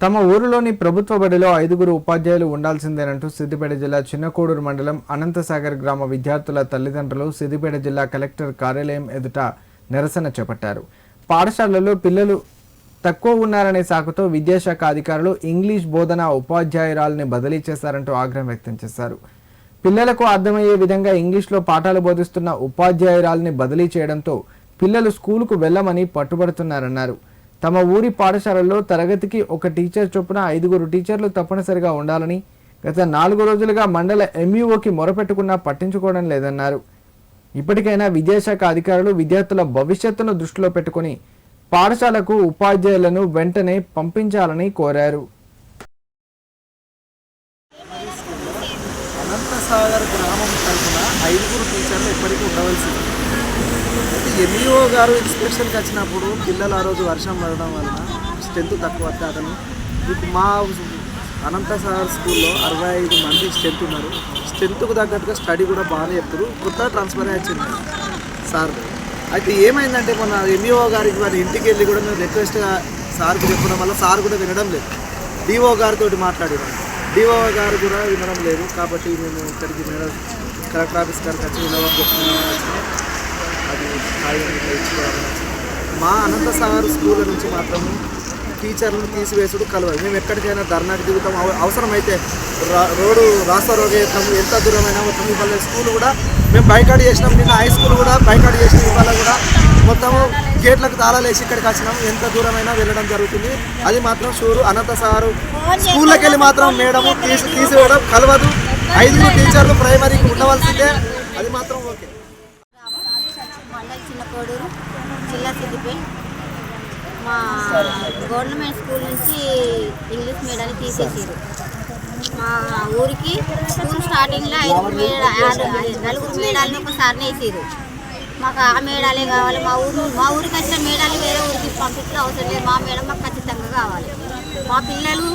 తమ ఊరిలోని ప్రభుత్వ బడిలో ఐదుగురు ఉపాధ్యాయులు ఉండాల్సిందేనంటూ సిద్దిపేట జిల్లా చిన్నకోడూరు మండలం అనంతసాగర్ గ్రామ విద్యార్థుల తల్లిదండ్రులు సిద్దిపేట జిల్లా కలెక్టర్ కార్యాలయం ఎదుట నిరసన చేపట్టారు. పాఠశాలలో పిల్లలు తక్కువ ఉన్నారనే సాకుతో విద్యాశాఖ అధికారులు ఇంగ్లీష్ బోధన ఉపాధ్యాయురాలని బదిలీ చేశారంటూ ఆగ్రహం వ్యక్తం చేశారు. పిల్లలకు అర్థమయ్యే విధంగా ఇంగ్లీష్లో పాఠాలు బోధిస్తున్న ఉపాధ్యాయురాలని బదిలీ చేయడంతో పిల్లలు స్కూలుకు వెళ్ళమని పట్టుబడుతున్నారన్నారు. తమ ఊరి పాఠశాలల్లో తరగతికి ఒక టీచర్ చొప్పున ఐదుగురు టీచర్లు తప్పనిసరిగా ఉండాలని గత నాలుగు రోజులుగా మండల ఎంఈఓకి మొరపెట్టుకున్నా పట్టించుకోవడం లేదన్నారు. ఇప్పటికైనా విద్యాశాఖ అధికారులు విద్యార్థుల భవిష్యత్తును దృష్టిలో పెట్టుకుని పాఠశాలకు ఉపాధ్యాయులను వెంటనే పంపించాలని కోరారు. అనంతసాగర్ గ్రామం తరఫున ఐదుగురు టీచర్లు ఎప్పటికీ ఉండవలసింది అయితే ఎంఈఓ గారు ఇన్స్పెక్షన్కి వచ్చినప్పుడు పిల్లలు ఆ రోజు వర్షం పడడం వలన స్ట్రెంత్ తక్కువ వస్తే అతను ఇప్పుడు మా అనంతసాగర్ స్కూల్లో అరవై ఐదు మంది స్ట్రెంత్ ఉన్నారు. స్ట్రెంత్కు తగ్గట్టుగా స్టడీ కూడా బాగానే చెప్తారు. కొత్త ట్రాన్స్ఫర్ వచ్చింది సార్. అయితే ఏమైందంటే మన ఎంఈఓ గారికి మన ఇంటికి వెళ్ళి కూడా మేము రిక్వెస్ట్గా సార్కి చెప్పడం వల్ల సార్ కూడా వినడం లేదు. డిఓ గారితో మాట్లాడినాం. డిఓ గారు కూడా వినడం లేదు. కాబట్టి మేము ఇక్కడికి మేడం కలెక్టర్ ఆఫీస్ గారికి వచ్చి వినడం చెప్తున్నాం అది కాగితం మా అనంతసాగర్ స్కూల్ నుంచి మాత్రం టీచర్లను తీసివేసుడు కలవదు మేము ఎక్కడికైనా ధర్నాకు దిగుతాం. అవ- అవసరమైతే రోడ్డు రాస్తా రోడ్డు ఎంత దూరమైనా మొత్తం ఇవాళ స్కూల్ కూడా మేము బైకాట్ చేసినాం. నిన్న హై స్కూల్ కూడా బైకాట్ చేసిన. ఇవాళ కూడా మొత్తము గేట్లకు తాళాలు వేసి ఇక్కడికి వచ్చినాం. ఎంత దూరమైనా వెళ్ళడం జరుగుతుంది. అది మాత్రం షూరు అనంతసాగర్ స్కూల్లోకి వెళ్ళి మాత్రం మేడము తీసి తీసివేయడం కలవదు. ఐదుగురు టీచర్లు ప్రైమరీకి ఉండవలసిందే. అది మాత్రం ఓకే. కోడూరు జిల్లా సిద్దిపేట. మా గవర్నమెంట్ స్కూల్ నుంచి ఇంగ్లీష్ మీడియాన్ని తీసేసారు మా ఊరికి స్కూల్ స్టార్టింగ్లో ఐదుగురు మేడ నలుగురు మేడాలని ఒక సార్ని వేసారు మాకు ఆ మేడాలే కావాలి మా ఊరు మా ఊరికి వచ్చిన మేడాలు వేరే ఊరికి పంపించడం అవసరం లేదు మా మేడం మాకు ఖచ్చితంగా కావాలి. మా పిల్లలు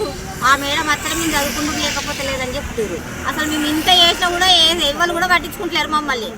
ఆ మేడం మాత్రం మేము చదువుకుంటూ లేకపోతే లేదని చెప్తారు అసలు మేము ఇంత చేసినా కూడా ఏ ఎవరు కూడా పట్టించుకుంటలేరు మమ్మల్ని.